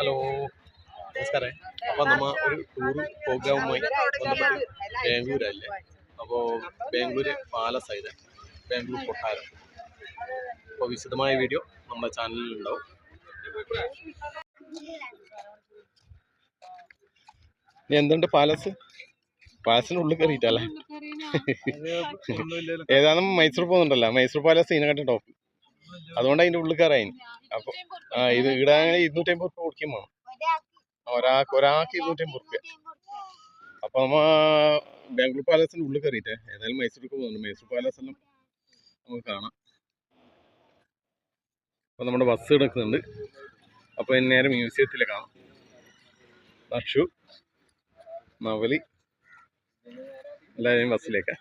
Hello നമസ്കാരം. അപ്പൊ നമ്മ ഒരു ടൂർ പ്രോഗ്രാമുമായി ബന്ധപ്പെട്ട് ബാംഗ്ലൂരല്ലേ? അപ്പോ ബാംഗ്ലൂര് പാലസ് ആയത് ബാംഗ്ലൂർ കൊട്ടാരം. അപ്പോൾ വിശദമായ വീഡിയോ നമ്മുടെ ചാനലിൽ ഉണ്ടാവും. ഇനി എന്തുണ്ട് പാലസ്? പാലസിന്റെ ഉള്ളിൽ കയറിയിട്ടല്ലേ? ഏതാണ് മൈസൂർ പോകുന്നുണ്ടല്ലോ. മൈസൂർ പാലസ് ഇതിനെക്കാട്ടും ടോപ്പ് അതുകൊണ്ട് അതിന്റെ ഉള്ളിൽ കയറായി അപ്പൊ ആ ഇത് ഇടാൻ ഇരുന്നൂറ്റമ്പത് റുപ്യ കൊടുക്കുകയും വേണം. ഒരാൾക്ക് ഒരാൾക്ക് ഇരുന്നൂറ്റമ്പത് റുപ്യ അപ്പൊ നമ്മ ബാംഗ്ലൂർ പാലസിന്റെ ഉള്ളിൽ കയറിയിട്ടേ. ഏതായാലും മൈസൂർക്ക് പോകുന്നുണ്ട് മൈസൂർ പാലസ് എല്ലാം നമുക്ക് കാണാം. അപ്പൊ നമ്മുടെ ബസ് കിടക്കുന്നുണ്ട്. അപ്പൊ നേരെ മ്യൂസിയത്തിലെ കാണാം. നക്ഷു നവലി എല്ലാവരെയും ബസ്സിലേക്ക്.